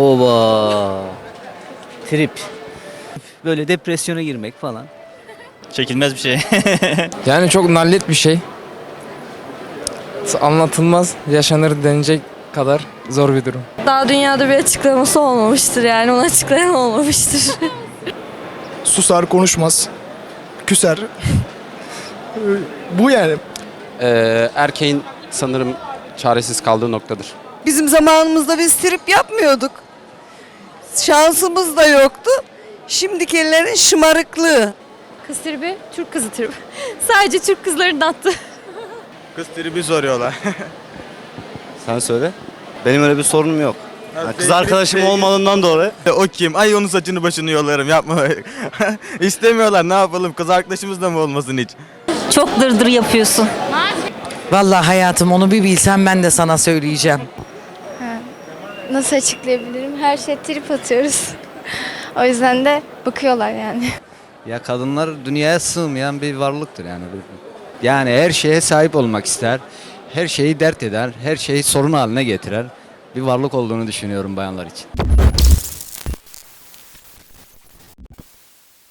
Oba. Trip. Böyle depresyona girmek falan. Çekilmez bir şey. Yani çok nallet bir şey. Anlatılmaz, yaşanır denecek kadar zor bir durum. Daha dünyada bir açıklaması olmamıştır yani onu açıklayan olmamıştır. Susar, konuşmaz. Küser. Bu yani. Ee, erkeğin sanırım çaresiz kaldığı noktadır. Bizim zamanımızda biz trip yapmıyorduk. Şansımız da yoktu. Şimdikilerin şımarıklığı. Kız tribi, Türk kızı tribi. Sadece Türk kızlarının attı. Kız tribi soruyorlar. Sen söyle. Benim öyle bir sorunum yok. Yani kız arkadaşım olmadığından dolayı. o kim? Ay onun saçını başını yolarım yapma. İstemiyorlar ne yapalım kız arkadaşımız da mı olmasın hiç? Çok dırdır yapıyorsun. Vallahi hayatım onu bir bilsem ben de sana söyleyeceğim. Nasıl açıklayabilirim? Her şey trip atıyoruz. o yüzden de bakıyorlar yani. Ya kadınlar dünyaya sığmayan bir varlıktır yani. Yani her şeye sahip olmak ister. Her şeyi dert eder. Her şeyi sorun haline getirer. Bir varlık olduğunu düşünüyorum bayanlar için.